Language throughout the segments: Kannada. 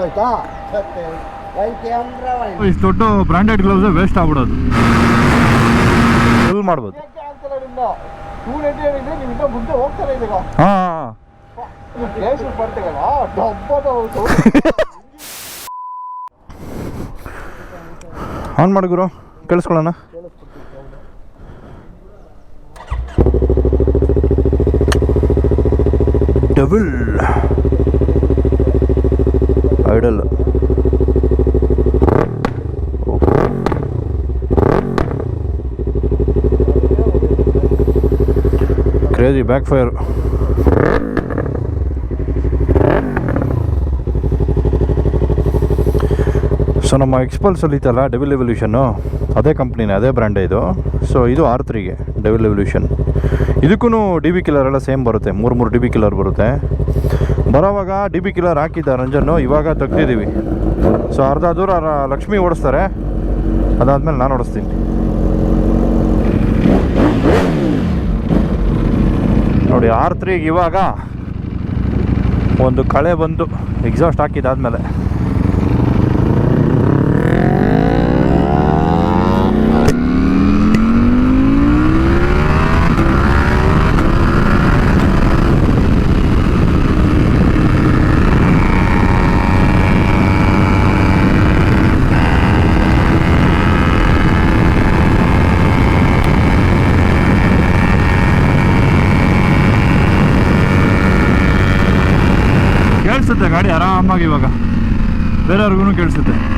ಹೋಯ್ತಾ ಕ್ಯಾಮ್ರಾ ಇಷ್ಟು ದೊಡ್ಡ ಬ್ರಾಂಡೆಡ್ ಗ್ಲೌಸ್ ವೇಸ್ಟ್ ಆಗ್ಬಿಡೋದು. ಫುಲ್ ಮಾಡ್ಬೋದು. ಟೂ ನೈಂಟಿ ಏನಿದೆ ನೀವು ಇನ್ನೂ ಮುಂದೆ ಹೋಗ್ತಾರೆ ಇದೀಗ? ಹಾಂ ಆನ್ ಮಾಡಿ ಗುರು. ಕೇಳಿಸ್ಕೊಳ್ಳೋಣ. Double idle crazy back fire so ನಮ್ಮ ಎಕ್ಸ್ಪಲ್ಸಲ್ಲಿ ಇತ್ತಲ್ಲ ಡೆವಿಲ್ ಎವಲ್ಯೂಷನ್ನು ಅದೇ ಕಂಪ್ನಿನೇ ಅದೇ ಬ್ರ್ಯಾಂಡೇ ಇದು. ಸೊ ಇದು ಆರ್ ತ್ರೀಗೆ ಡೆವಿಲ್ ಎವಲ್ಯೂಷನ್ ಇದಕ್ಕೂ ಡಿ ಬಿ ಕಿಲ್ಲರ್ ಎಲ್ಲ ಸೇಮ್ ಬರುತ್ತೆ. ಮೂರು ಮೂರು ಡಿ ಬಿ ಕಿಲ್ಲರ್ ಬರುತ್ತೆ. ಬರೋವಾಗ ಡಿ ಬಿ ಕಿಲರ್ ಹಾಕಿದ್ದ ರಂಜನ್ನು ಇವಾಗ ತೆಗ್ದಿದ್ದೀವಿ. ಸೊ ಅರ್ಧ ದೂರ ಲಕ್ಷ್ಮಿ ಓಡಿಸ್ತಾರೆ. ಅದಾದಮೇಲೆ ನಾನು ಓಡಿಸ್ತೀನಿ. ನೋಡಿ, ಆರ್ ತ್ರೀಗೆ ಇವಾಗ ಒಂದು ಕಳೆ ಬಂದು ಎಕ್ಸಾಸ್ಟ್ ಹಾಕಿದ್ದಾದಮೇಲೆ. ಕೇಳಿಸುತ್ತೆ ಗಾಡಿ ಆರಾಮಾಗಿ ಇವಾಗ. ಬೇರೆಯವ್ರಿಗೂ ಕೇಳಿಸುತ್ತೆ.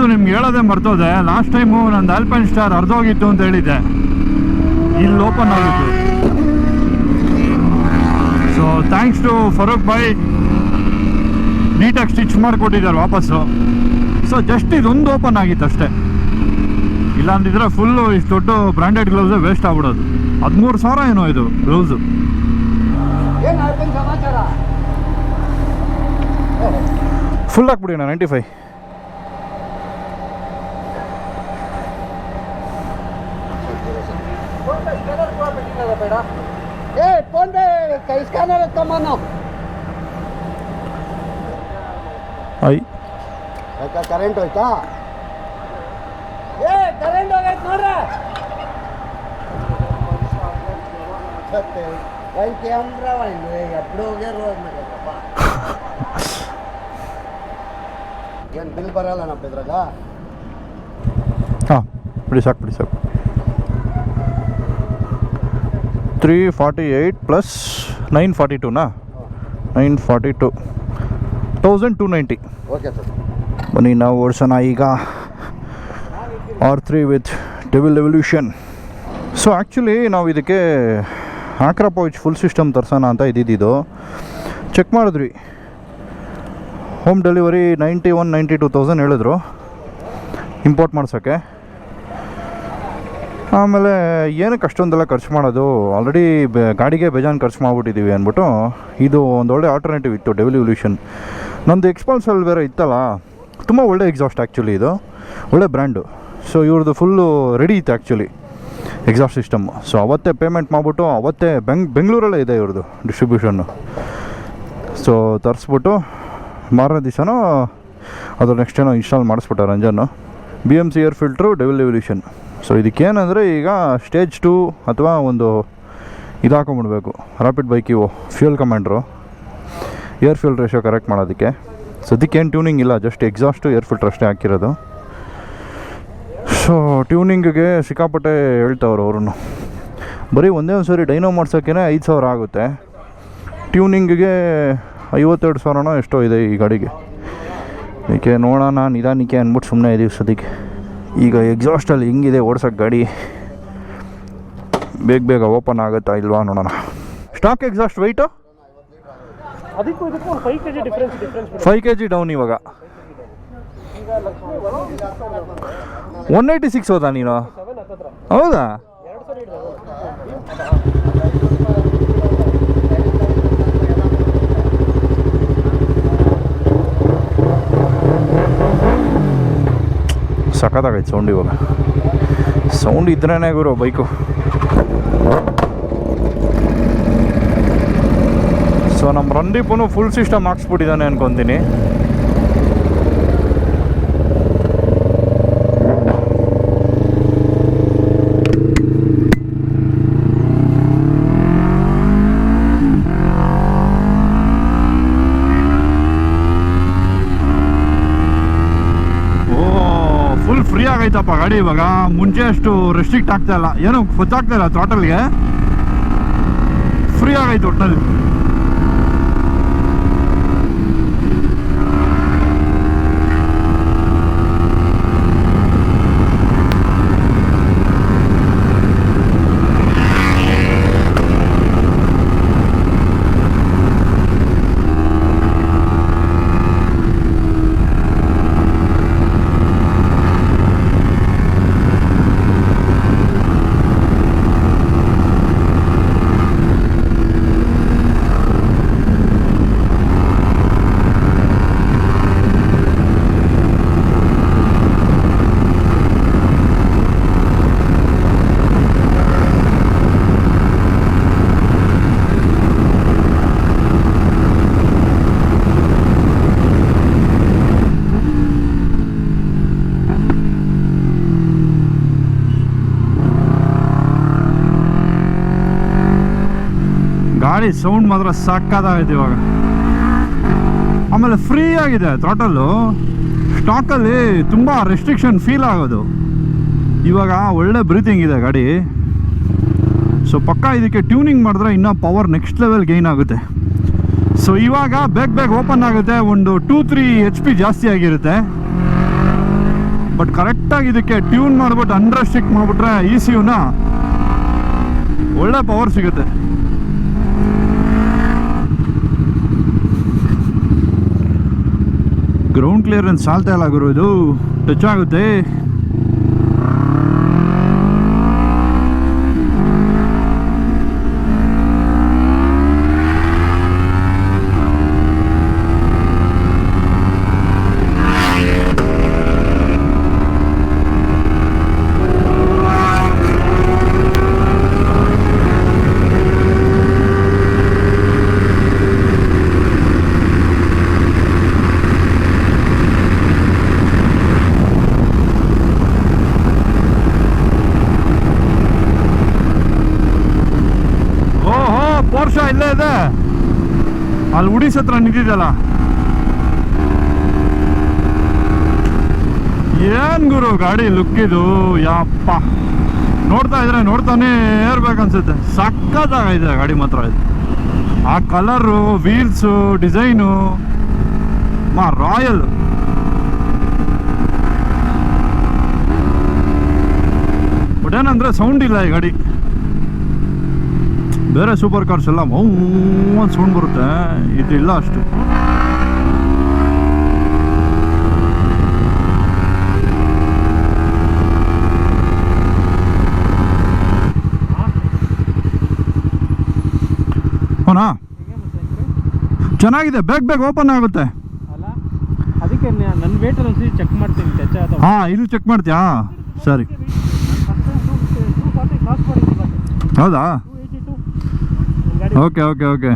ಹೌದು ನಿಮ್ಗೆ ಹೇಳೋದೇ ಮರ್ತೋದೆ. ಲಾಸ್ಟ್ ಟೈಮು ನಂದು ಆಲ್ಪೈನ್ ಸ್ಟಾರ್ ಅರ್ಧೋಗಿತ್ತು ಅಂತ ಹೇಳಿದ್ದೆ. ಇಲ್ಲಿ ಓಪನ್ ಆಗಿತ್ತು. ಸೊ ಥ್ಯಾಂಕ್ಸ್ ಟು ಫರೂಕ್ ಬಾಯ್ ನೀಟಾಗಿ ಸ್ಟಿಚ್ ಮಾಡಿಕೊಟ್ಟಿದ್ದಾರೆ ವಾಪಸ್ಸು. ಸೊ ಜಸ್ಟ್ ಇದೊಂದು ಓಪನ್ ಆಗಿತ್ತು ಅಷ್ಟೇ. ಇಲ್ಲಾಂದಿದ್ರೆ ಫುಲ್ಲು ಇಷ್ಟು ದೊಡ್ಡ ಬ್ರ್ಯಾಂಡೆಡ್ ಗ್ಲೌಸೇ ವೇಸ್ಟ್ ಆಗ್ಬಿಡೋದು. ಹದಿಮೂರು ಸಾವಿರ ಏನೋ ಇದು ಗ್ಲೌಸು ಫುಲ್ ಹಾಕ್ಬಿಡಿ ಅಣ್ಣ ನೈಂಟಿ ಫೈವ್ ಬೇಡ ಏ ಫೋನ್ ಪೇ ಕೈ ಕಮಾನು ಅಯ್ ಯಾಕೆ ಕರೆಂಟ್ ಹೋಯ್ತಾ ಏ ಕರೆಂಟ್ ಹೋಗೈತೆ ನೋಡ್ರ ಐತೆ ಅಂದ್ರೆ ಎಬ್ಡು ಹೋಗ್ಯಾರು ಏನು ಬಿಲ್ ಬರಲ್ಲ ನಮ್ಮ ಇದ್ರಾಗ ಹಾಂ ಬಿಡಿ ಸಾಕು ಬಿಡಿ ಸಾಕು three forty eight plus nine forty ಟೂನಾ nine forty two. Thousand two ninety. Okay sir ಬನ್ನಿ ನಾವು ಓಡಿಸೋಣ ಈಗ. R three with devil revolution. So actually ನಾವು ಇದಕ್ಕೆ ಆಕ್ರಾ ಪೌಚ್ ಫುಲ್ ಸಿಸ್ಟಮ್ ತರ್ಸೋಣ ಅಂತ ಇದ್ದಿದ್ದು ಚೆಕ್ ಮಾಡಿದ್ವಿ. Home delivery ninety one ninety two thousand ಹೇಳಿದ್ರು. ಇಂಪೋರ್ಟ್ ಮಾಡ್ಸೋಕ್ಕೆ ಆಮೇಲೆ ಏನಕ್ಕೆ ಅಷ್ಟೊಂದೆಲ್ಲ ಖರ್ಚು ಮಾಡೋದು? ಆಲ್ರೆಡಿ ಗಾಡಿಗೆ ಬೇಜಾನ್ ಖರ್ಚು ಮಾಡಿಬಿಟ್ಟಿದ್ದೀವಿ ಅಂದ್ಬಿಟ್ಟು ಇದು ಒಂದು ಒಳ್ಳೆ ಆಲ್ಟರ್ನೇಟಿವ್ ಇತ್ತು ಡೆವಲ್ಯೂಲ್ಯೂಷನ್ ನಮ್ಮದು ನಂದು ಎಕ್ಸ್ಪಲ್ಸಲ್ಲಿ ಬೇರೆ ಇತ್ತಲ್ಲ, ತುಂಬ ಒಳ್ಳೆ ಎಕ್ಸಾಸ್ಟ್ ಆ್ಯಕ್ಚುಲಿ ಇದು, ಒಳ್ಳೆ ಬ್ರ್ಯಾಂಡು ಸೊ ಇವ್ರದ್ದು ಫುಲ್ಲು ರೆಡಿ ಇತ್ತು ಆ್ಯಕ್ಚುಲಿ ಎಕ್ಸಾಸ್ಟ್ ಸಿಸ್ಟಮ್ ಸೊ ಅವತ್ತೇ ಪೇಮೆಂಟ್ ಮಾಡಿಬಿಟ್ಟು, ಅವತ್ತೇ ಬೆಂಗ್, ಬೆಂಗಳೂರಲ್ಲೇ ಇದೆ ಇವ್ರದ್ದು ಡಿಸ್ಟ್ರಿಬ್ಯೂಷನ್ನು ಸೊ ತರಿಸ್ಬಿಟ್ಟು, ಮಾರನೇ ದಿವಸನೂ ಅದು ನೆಕ್ಸ್ಟ್ ಏನೋ ಇನ್ಸ್ಟಾಲ್ ಮಾಡಿಸ್ಬಿಟ್ಟ ರಂಜನ್ನು. B M C air filter devil evolution so ಇದಕ್ಕೇನಂದರೆ ಈಗ ಸ್ಟೇಜ್ ಟು ಅಥವಾ ಒಂದು ಇದು ಹಾಕೊಂಬಿಡ್ಬೇಕು. ರಾಪಿಡ್ ಬೈಕ್ ಇವು fuel commander air fuel ratio correct ಮಾಡೋದಕ್ಕೆ. ಸದ್ಯಕ್ಕೇನು ಟ್ಯೂನಿಂಗ್ ಇಲ್ಲ ಜಸ್ಟ್ ಎಕ್ಸಾಸ್ಟು ಏರ್ ಫಿಲ್ಟ್ರ್ ಅಷ್ಟೇ ಹಾಕಿರೋದು. ಸೊ ಟ್ಯೂನಿಂಗಿಗೆ ಸಿಕ್ಕಾಪಟ್ಟೆ ಹೇಳ್ತಾವ್ರು ಅವ್ರೂ ಬರೀ ಒಂದೇ ಒಂದು ಸಾರಿ ಡೈನೋ ಮಾಡ್ಸೋಕ್ಕೇ ಐದು ಸಾವಿರ ಆಗುತ್ತೆ. ಟ್ಯೂನಿಂಗಿಗೆ ಐವತ್ತೆರಡು ಸಾವಿರನೋ ಎಷ್ಟೋ ಇದೆ ಈ ಗಾಡಿಗೆ. ಅದಕ್ಕೆ ನೋಡೋಣ ನಿಧಾನಿಕೆ ಅಂದ್ಬಿಟ್ಟು ಸುಮ್ಮನೆ ಇದೀವಿ ಸದ್ಯಕ್ಕೆ. ಈಗ ಎಕ್ಸಾಸ್ಟಲ್ಲಿ ಹೆಂಗಿದೆ ಓಡ್ಸೋಕ್ಕೆ ಗಾಡಿ. ಬೇಗ ಬೇಗ ಓಪನ್ ಆಗುತ್ತಾ ಇಲ್ವಾ ನೋಡೋಣ. Stock exhaust weight five K G down ಇವಾಗ. ಒನ್ ಏಯ್ಟಿ ಸಿಕ್ಸ್ ಹೋದಾ ನೀನು? ಹೌದಾ ಎರಡು ಸರಿ ಹಿಡಿದ ಸಖತ್ತಾಗೈತೆ ಸೌಂಡ್ ಇವಾಗ. ಸೌಂಡ್ ಇದ್ರೇ ಗುರು ಬೈಕು. ಸೊ ನಮ್ಮ ರಂದೀಪನು ಫುಲ್ ಸಿಸ್ಟಮ್ ಹಾಕ್ಸ್ಬಿಟ್ಟಿದ್ದಾನೆ ಅನ್ಕೊತೀನಿ. ಫುಲ್ ಫ್ರೀ ಆಗೈತಪ್ಪ, ಗಾಡಿ ಇವಾಗ. ಮುಂಚೆ ಅಷ್ಟು ರೆಸ್ಟ್ರಿಕ್ಟ್ ಆಗ್ತಾ ಇಲ್ಲ. ಏನು ಗೊತ್ತಾಗ್ತಾ ಇಲ್ಲ ಥ್ರಾಟಲ್ಗೆ ಫ್ರೀ ಆಗೈತೆ ಒಟ್ಟಲ್ಲಿ ಗಾಡಿ ಸೌಂಡ್ ಮಾತ್ರ ಸಕ್ಕದಾಗೈತೆ ಇವಾಗ. ಆಮೇಲೆ ಫ್ರೀ ಆಗಿದೆ ಥ್ರಾಟಲ್ಲು ಸ್ಟಾಕಲ್ಲಿ ತುಂಬ ರೆಸ್ಟ್ರಿಕ್ಷನ್ ಫೀಲ್ ಆಗೋದು. ಇವಾಗ ಒಳ್ಳೆ ಬ್ರೀತಿಂಗ್ ಇದೆ ಗಾಡಿ. ಸೊ ಪಕ್ಕ ಇದಕ್ಕೆ ಟ್ಯೂನಿಂಗ್ ಮಾಡಿದ್ರೆ ಇನ್ನೂ ಪವರ್ ನೆಕ್ಸ್ಟ್ ಲೆವೆಲ್ ಗೈನ್ ಆಗುತ್ತೆ. ಸೊ ಇವಾಗ ಬೇಗ ಬೇಗ ಓಪನ್ ಆಗುತ್ತೆ. ಒಂದು ಟೂ ತ್ರೀ ಎಚ್ ಪಿ ಜಾಸ್ತಿ ಆಗಿರುತ್ತೆ. ಬಟ್ ಕರೆಕ್ಟಾಗಿ ಇದಕ್ಕೆ ಟ್ಯೂನ್ ಮಾಡಿಬಿಟ್ಟು ಅನ್ರೆಸ್ಟ್ರಿಕ್ಟ್ ಮಾಡಿಬಿಟ್ರೆ ಇ ಸಿ ಯುನ ಒಳ್ಳೆ ಪವರ್ ಸಿಗುತ್ತೆ. ಗ್ರೌಂಡ್ ಕ್ಲಿಯರೆನ್ಸ್ ಸಾಲ್ತಾ ಇಲ್ಲ ಗುರು ಇದು ಟಚ್ ಆಗುತ್ತೆ ಓಹೋ ಪೋರ್ಷ ಇಲ್ಲೇ ಇದೆ ಅಲ್ಲಿ ಉಡಿಸ್ ಹತ್ರ ನಿಂತಿದ್ಯಲ್ಲ? ಏನ್ ಗುರು ಗಾಡಿ ಲುಕ್ ಇದು ಯಪ್ಪ. ನೋಡ್ತಾ ಇದ್ರೆ ನೋಡ್ತಾನೆ ಇರ್ಬೇಕನ್ಸುತ್ತೆ. ಸಕ್ಕತ್ತಾಗಿದೆ ಗಾಡಿ ಮಾತ್ರ ಇದು. ಆ ಕಲರು ವೀಲ್ಸು ಡಿಸೈನು ಮಾ ರಾಯಲ್ ಬಟ್ ಏನಂದ್ರೆ ಸೌಂಡ್ ಇಲ್ಲ ಈ ಗಾಡಿ. ಬೇರೆ ಸೂಪರ್ ಕಾರ್ಸ್ ಎಲ್ಲ ಮೌ ಅಂತ ಸೌಂಡ್ ಬರುತ್ತೆ. ಇದಿಲ್ಲ ಅಷ್ಟು. ಅವನಾ ಚೆನ್ನಾಗಿದೆ ಬೇಗ ಬೇಗ ಓಪನ್ ಆಗುತ್ತೆ. ಅಲ್ಲ ಅದಕ್ಕೆ ನನ್ನ ವೇಟಲ್ಲಿ ಒಂದ್ಸತಿ ಚೆಕ್ ಮಾಡ್ತೀನಿ ಹಾಂ ಇದು ಚೆಕ್ ಮಾಡ್ತೀಯಾ? ಸರಿ. ಹೌದಾ? ಗಾಡಿ ಓಕೆ ಓಕೆ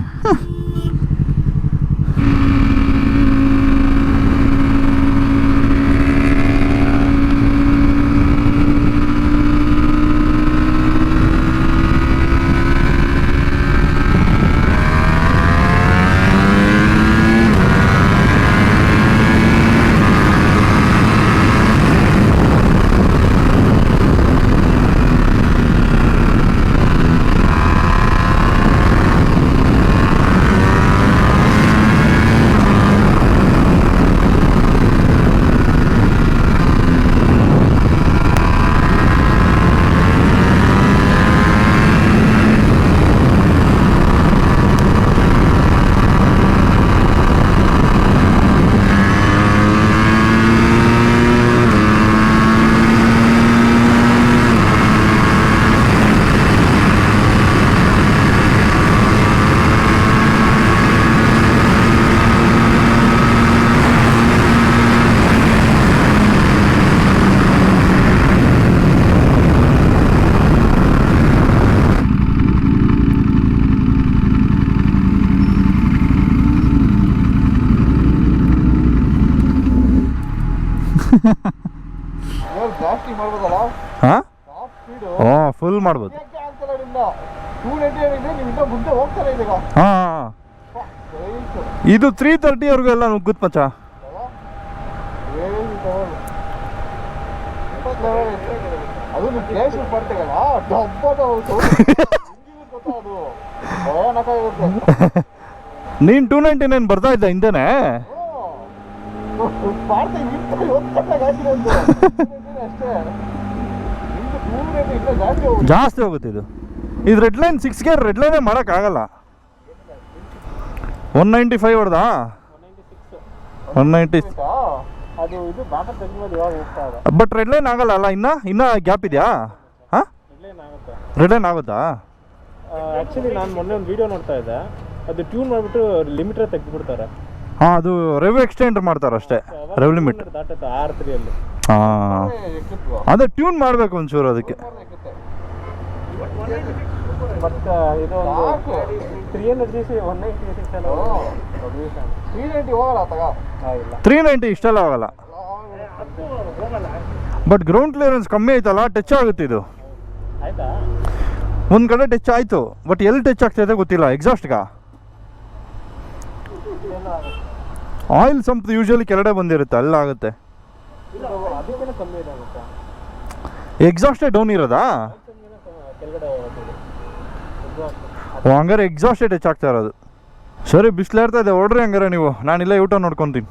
ಇನ್ನೂ ಮಾಡ್ಬೋದು ಹಾಂ? ಇದು ತ್ರೀ ತರ್ಟಿವರೆಗೂ ಎಲ್ಲ ನುಗ್ಗುತ್ತ ಮಚ್ಚ? ನೀನು ಟೂ ನೈಂಟಿ ನೈನ್ ಬರ್ತಾ ಇದ್ದ ಹಿಂದೆನೆ? ಜಾಸ್ತಿ ಹೋಗುತ್ತೆ ಇದು. ಇದು red line six gear red ಲೈನೇ ಮಾಡೋಕ್ಕಾಗಲ್ಲ one ninety five ಹೊಡೆದಾ? One ninety but red line ಆಗಲ್ಲ ಅಲ್ಲ, ಇನ್ನ ಇನ್ನ ಗ್ಯಾಪ್ ಇದೆಯಾ? ಹಾಂ? ರೆಡ್ ಲೈನ್ ಆಗುತ್ತಾ? ಆ್ಯಕ್ಚುಲಿ ನಾನು ಮೊನ್ನೆ ಒಂದು ವಿಡಿಯೋ ನೋಡ್ತಾ ಇದ್ದೆ. ಅದು ಟ್ಯೂನ್ ಮಾಡಿಬಿಟ್ಟು ಲಿಮಿಟರ್ ತೆಗೆದುಬಿಡ್ತಾರೆ. ಹಾಂ, ಅದು ರೆವ್ ಎಕ್ಸ್ಟೆಂಡ್ ಮಾಡ್ತಾರೆ ಅಷ್ಟೇ. ರೆವ್ ಲಿಮಿಟ್ ಹಾಂ. ಅದೇ ಟ್ಯೂನ್ ಮಾಡಬೇಕು ಒಂಚೂರು ಅದಕ್ಕೆ. ತ್ರೀ ನೈಂಟಿ ಇಷ್ಟೆಲ್ಲ ಆಗಲ್ಲ. ಬಟ್ ಗ್ರೌಂಡ್ ಕ್ಲಿಯರೆನ್ಸ್ ಕಮ್ಮಿ ಆಯ್ತಲ್ಲ ಟಚ್ ಆಗುತ್ತೆ ಇದು. ಒಂದು ಕಡೆ ಟಚ್ ಆಯಿತು ಬಟ್ ಎಲ್ಲಿ ಟಚ್ ಆಗ್ತಾಯಿದೆ ಗೊತ್ತಿಲ್ಲ ಎಕ್ಸಾಸ್ಟ್ಗ ಆಯಿಲ್ ಸಂಪ್ ಯೂಶಲಿ ಕೆಳಗಡೆ ಬಂದಿರುತ್ತೆ ಅಲ್ಲಾಗುತ್ತೆ ಅದಕ್ಕಿಂತ ಕಮ್ಮಿ ಇದೆ ಆಗುತ್ತೆ ಎಕ್ಸಾಸ್ಟೇ ಡೌನ್ ಇರೋದಾ? ಹಂಗಾರೆ ಎಕ್ಸಾಸ್ಟೆಡ್ ಹೆಚ್ಚಾಗ್ತಾ ಇರೋದು. ಸರಿ ಬಿಸಿಲಾಡ್ತಾ ಇದೆ ಹೊಡ್ರಿ ಹಂಗಾರೆ ನೀವು. ನಾನಿಲ್ಲ ಊಟ ನೋಡ್ಕೊತೀನಿ.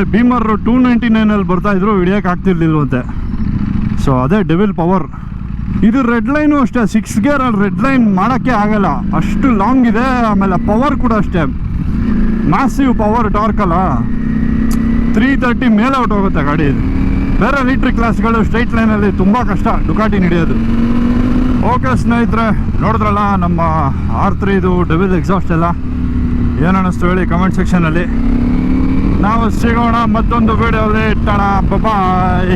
ನೋಡಿ ಭೀಮರ್ ಟೂ ನೈಂಟಿ ನೈನಲ್ಲಿ ಬರ್ತಾ ಇದ್ರು, ಹಿಡಿಯೋಕೆ ಆಗ್ತಿರ್ಲಿಲ್ವಂತೆ. ಸೊ ಅದೇ ಡೆವಿಲ್ ಪವರ್ ಇದು ರೆಡ್ ಲೈನು ಅಷ್ಟೇ ಸಿಕ್ಸ್ ಗೇರ್ ಅಲ್ಲಿ ರೆಡ್ ಲೈನ್ ಮಾಡೋಕ್ಕೆ ಆಗಲ್ಲ. ಅಷ್ಟು ಲಾಂಗ್ ಇದೆ, ಆಮೇಲೆ ಪವರ್ ಕೂಡ ಅಷ್ಟೇ. ಮ್ಯಾಸಿವ್ ಪವರ್ ಟಾರ್ಕ್ ಅಲ್ಲ. ತ್ರೀ ತರ್ಟಿ ಮೇಲೆ ಔಟ್ ಹೋಗುತ್ತೆ ಗಾಡಿ. ಬೇರೆ ಲೀಟ್ರ್ ಕ್ಲಾಸ್ಗಳು ಸ್ಟ್ರೈಟ್ ಲೈನಲ್ಲಿ ತುಂಬ ಕಷ್ಟ ಡುಕಾಟಿ ನಡೆಯೋದು ಓಕೆ ಸ್ನೇಹಿತರೆ, ನೋಡಿದ್ರಲ್ಲ, ನಮ್ಮ ಆರ್ ತ್ರೀದು ಡೆವಿಲ್ ಎಕ್ಸಾಸ್ಟ್ ಎಲ್ಲ. ಏನು ಅನ್ನಿಸ್ತು ಹೇಳಿ ಕಮೆಂಟ್ ಸೆಕ್ಷನಲ್ಲಿ ನಾವು ಸಿಗೋಣ ಮತ್ತೊಂದು ವಿಡಿಯೋ ಇಟ್ಟಣ ಬಾಯ್